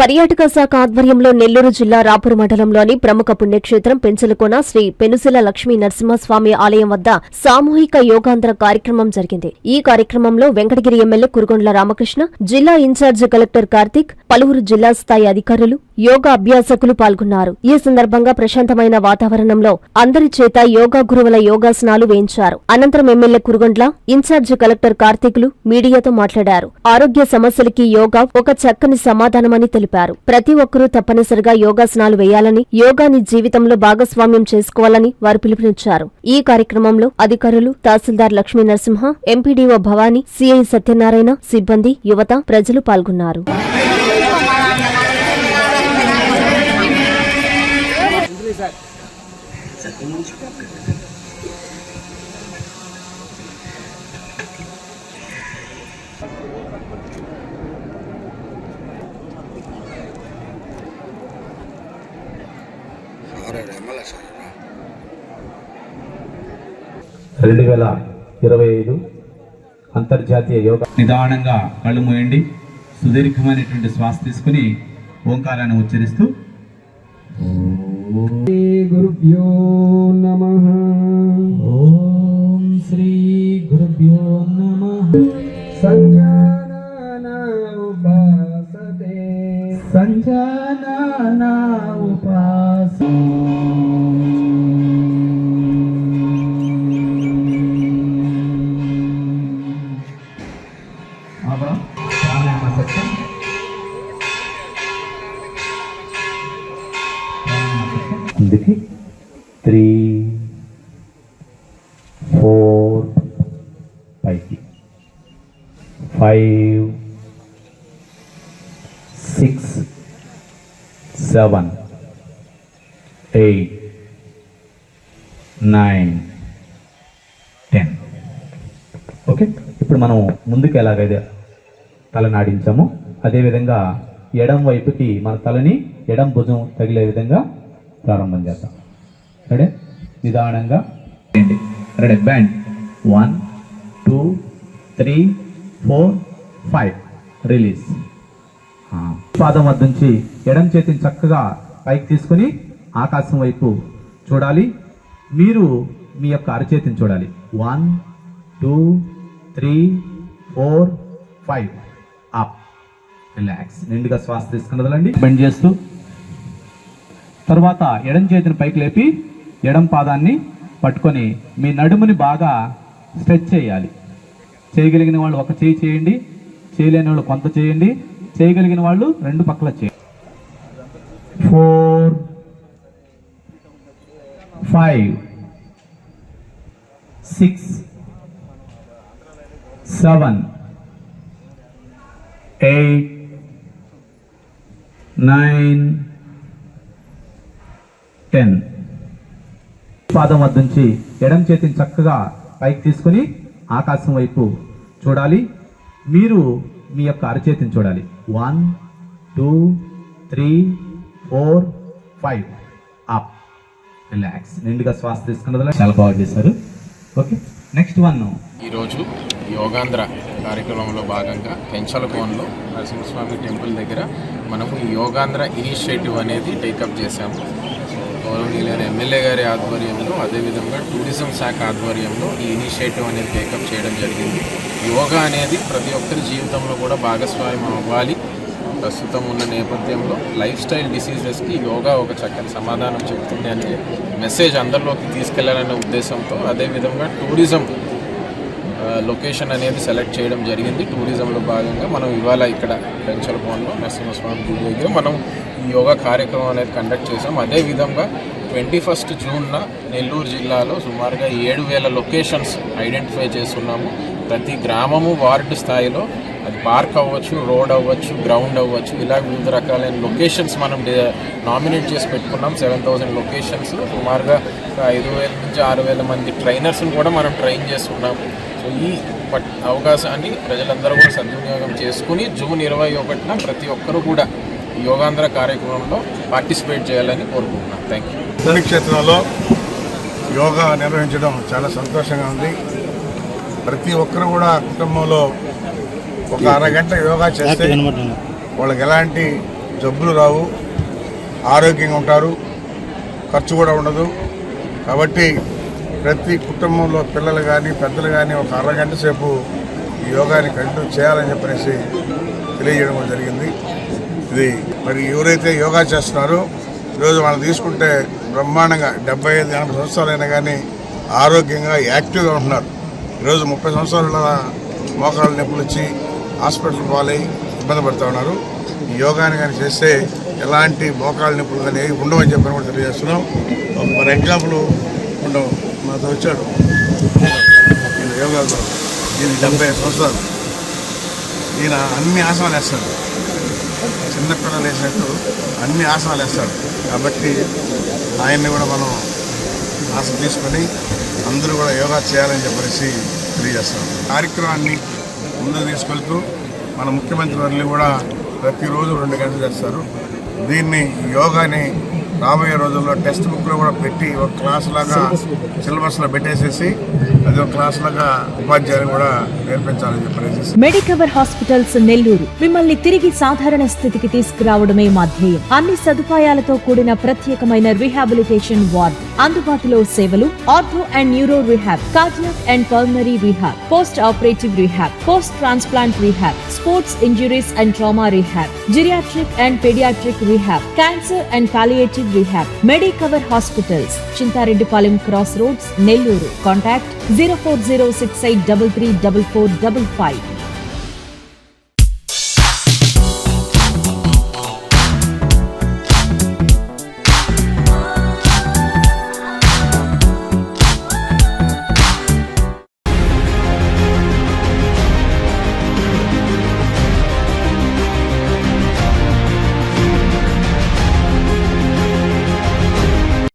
పర్యాటక శాఖ ఆధ్వర్యంలో నెల్లూరు జిల్లా రాపూర్ మండలంలోని ప్రముఖ పుణ్యక్షేత్రం పెంచలకోన శ్రీ పెనుసిల లక్ష్మీ నరసింహస్వామి ఆలయం వద్ద సామూహిక యోగాంధ్ర కార్యక్రమం జరిగింది. ఈ కార్యక్రమంలో వెంకటగిరి ఎమ్మెల్యే కురుగొండ్ల రామకృష్ణ జిల్లా ఇన్ఛార్జ్ కలెక్టర్ కార్తిక్ పలువురు జిల్లా స్థాయి అధికారులు యోగా అభ్యాసకులు పాల్గొన్నారు. ఈ సందర్భంగా ప్రశాంతమైన వాతావరణంలో అందరి చేత యోగా గురువుల యోగాసనాలు వేయించారు. అనంతరం ఎమ్మెల్యే కురుగొండ్ల ఇన్ఛార్జ్ కలెక్టర్ కార్తీకులు మీడియాతో మాట్లాడారు. ఆరోగ్య సమస్యలకి యోగా ఒక చక్కని సమాధానమని తెలిపారు. ప్రతి ఒక్కరూ తప్పనిసరిగా యోగాసనాలు వేయాలని యోగాని జీవితంలో భాగస్వామ్యం చేసుకోవాలని వారు పిలుపునిచ్చారు. ఈ కార్యక్రమంలో అధికారులు తహసీల్దార్ లక్ష్మీ నరసింహ ఎంపీడీఓ భవానీ సిఐ సత్యనారాయణ సిబ్బంది యువత ప్రజలు పాల్గొన్నారు. రెండు వేల ఇరవై ఐదు అంతర్జాతీయ యోగా నిదానంగా కళ్ళు మూయండి. సుదీర్ఘమైనటువంటి శ్వాస తీసుకుని ఓంకారాన్ని ఉచ్చరిస్తూ శ్రీ గురుభ్యో నమ. ఓం శ్రీ గురుభ్యో నమ. సంజానన ఉపాసతే. సంజానన ఉపాస ప్రాణాయామ అందుకే త్రీ ఫోర్ పైకి five six seven eight nine ten okay ఇప్పుడు మనం ముందుకు ఎలాగైతే తలని ఆడించామో అదేవిధంగా ఎడం వైపుకి మన తలని ఎడం భుజం తగిలే విధంగా ప్రారంభం చేద్దాం రెడీ? నిదానంగా. Ready? Band. One two three four five. Release. పాదం వద్ద నుంచి ఎడం చేతిని చక్కగా పైకి తీసుకుని ఆకాశం వైపు చూడాలి. మీరు మీ యొక్క అరచేతిని చూడాలి. One two three four five. Up. Relax నిండుగా శ్వాస తీసుకుని వదలండి. బెండ్ చేస్తూ. తర్వాత ఎడం చేతిని పైకి లేపి ఎడం పాదాన్ని పట్టుకొని మీ నడుముని బాగా స్ట్రెచ్ చేయాలి. చేయగలిగిన వాళ్ళు ఒక చేయి చేయండి. చేయలేని వాళ్ళు కొంత చేయండి. చేయగలిగిన వాళ్ళు రెండు పక్కల చేయండి. Four five six seven eight nine ten పాదం వద్ద నుంచి ఎడం చేతిని చక్కగా పైకి తీసుకుని ఆకాశం వైపు చూడాలి. మీరు మీ యొక్క అరచేతిని చూడాలి. One two three four five up relax నిండుగా శ్వాస తీసుకున్నది చాలా బాగా చేశారు. ఓకే నెక్స్ట్ వన్ ఈరోజు యోగాంధ్ర కార్యక్రమంలో భాగంగా పెంచలకోన్లో నరసింహస్వామి టెంపుల్ దగ్గర మనము ఈ యోగాంధ్ర ఇనిషియేటివ్ అనేది టేకప్ చేశాము. గౌరవనీయులైన ఎమ్మెల్యే గారి ఆధ్వర్యంలో అదేవిధంగా టూరిజం శాఖ ఆధ్వర్యంలో ఈ ఇనిషియేటివ్ అనేది టేకప్ చేయడం జరిగింది. యోగా అనేది ప్రతి ఒక్కరి జీవితంలో కూడా భాగస్వామ్యం అవ్వాలి. ప్రస్తుతం ఉన్న నేపథ్యంలో లైఫ్ స్టైల్ డిసీజెస్కి యోగా ఒక చక్కని సమాధానం చెబుతుంది అనే మెసేజ్ అందరిలోకి తీసుకెళ్ళాలనే ఉద్దేశంతో అదేవిధంగా టూరిజం లొకేషన్ అనేది సెలెక్ట్ చేయడం జరిగింది. టూరిజంలో భాగంగా మనం ఇవాళ ఇక్కడ పెంచలకోన్లో నరసింహస్వామి గుడి దగ్గర మనం ఈ యోగా కార్యక్రమం అనేది కండక్ట్ చేసాం అదేవిధంగా ట్వంటీ ఫస్ట్ జూన్న నెల్లూరు జిల్లాలో సుమారుగా ఏడు వేల లొకేషన్స్ ఐడెంటిఫై చేస్తున్నాము. ప్రతి గ్రామము వార్డు స్థాయిలో అది పార్క్ అవ్వచ్చు రోడ్ అవ్వచ్చు గ్రౌండ్ అవ్వచ్చు ఇలా వివిధ రకాలైన లొకేషన్స్ మనం నామినేట్ చేసి పెట్టుకున్నాం. సెవెన్ థౌసండ్ లొకేషన్స్ సుమారుగా ఐదు వేల నుంచి ఆరు వేల మంది ట్రైనర్స్ని కూడా మనం ట్రైన్ చేస్తున్నాము. సో ఈ పట్ అవకాశాన్ని ప్రజలందరూ కూడా సద్వినియోగం చేసుకుని జూన్ ఇరవై ఒకటిన ప్రతి ఒక్కరూ కూడా యోగాంధ్ర కార్యక్రమంలో పార్టిసిపేట్ చేయాలని కోరుకుంటున్నాను థ్యాంక్ యూ పుణ్యక్షేత్రంలో యోగా నిర్వహించడం చాలా సంతోషంగా ఉంది. ప్రతి ఒక్కరు కూడా కుటుంబంలో ఒక అరగంట యోగా చేస్తే వాళ్ళకి ఎలాంటి జబ్బులు రావు. ఆరోగ్యంగా ఉంటారు. ఖర్చు కూడా ఉండదు. కాబట్టి ప్రతి కుటుంబంలో పిల్లలు కానీ పెద్దలు కానీ ఒక అరగంట సేపు ఈ యోగాని కంటిన్యూ చేయాలని చెప్పనేసి తెలియజేయడం జరిగింది. ఇది మరి ఎవరైతే యోగా చేస్తున్నారో ఈరోజు వాళ్ళు తీసుకుంటే బ్రహ్మాండంగా డెబ్బై ఐదు ఎనభై సంవత్సరాలైనా కానీ ఆరోగ్యంగా యాక్టివ్గా ఉంటున్నారు. ఈరోజు ముప్పై సంవత్సరాల మోకాళ్ళ నొప్పులు వచ్చి హాస్పిటల్ పాలై ఇబ్బంది పడుతూ ఉన్నారు. ఈ యోగాని కానీ చేస్తే ఎలాంటి మోకాళ్ళ నొప్పులు కానీ ఉండవని చెప్పని కూడా తెలియజేస్తున్నాం. ఒక ఫర్ ఎగ్జాంపుల్ ఉండవు. మాతో వచ్చాడు. ఈయన యోగా గురు. ఈయన డెబ్బై ఐదు సంవత్సరాలు. ఈయన అన్ని ఆసనాలు వేస్తాడు. చిన్నపిల్లలు వేసినట్టు అన్ని ఆసనాలు వేస్తాడు. కాబట్టి ఆయన్ని కూడా మనం ఆశ తీసుకొని అందరూ కూడా యోగా చేయాలని చెప్పేసి తెలియజేస్తాం. కార్యక్రమాన్ని ముందుకు తీసుకెళ్తూ మన ముఖ్యమంత్రి వర్లు కూడా ప్రతిరోజు రెండు గంటలు చేస్తారు. దీన్ని యోగాని రాబోయే రోజుల్లో టెక్స్ట్ బుక్లో కూడా పెట్టి ఒక క్లాస్ లాగా సిలబస్లో పెట్టేసేసి అది ఒక క్లాస్ లాగా ఉపాధ్యాయులు కూడా నేర్పించాలని చెప్పేసి మెడికవర్ హాస్పిటల్స్ నెల్లూరు. మిమ్మల్ని తిరిగి సాధారణ స్థితికి తీసుకురావడమే మా ధ్యేయం. అన్ని సదుపాయాలతో కూడిన ప్రత్యేకమైన రీహాబిలిటేషన్ వార్డ్. అందుబాటులో సేవలు ortho and neuro rehab cardiac and pulmonary rehab post operative rehab post transplant rehab sports injuries and trauma rehab geriatric and paediatric rehab cancer and palliative rehab Medicover hospitals Chintareddypalem cross roads Nellore contact zero four zero six eight double three double four double five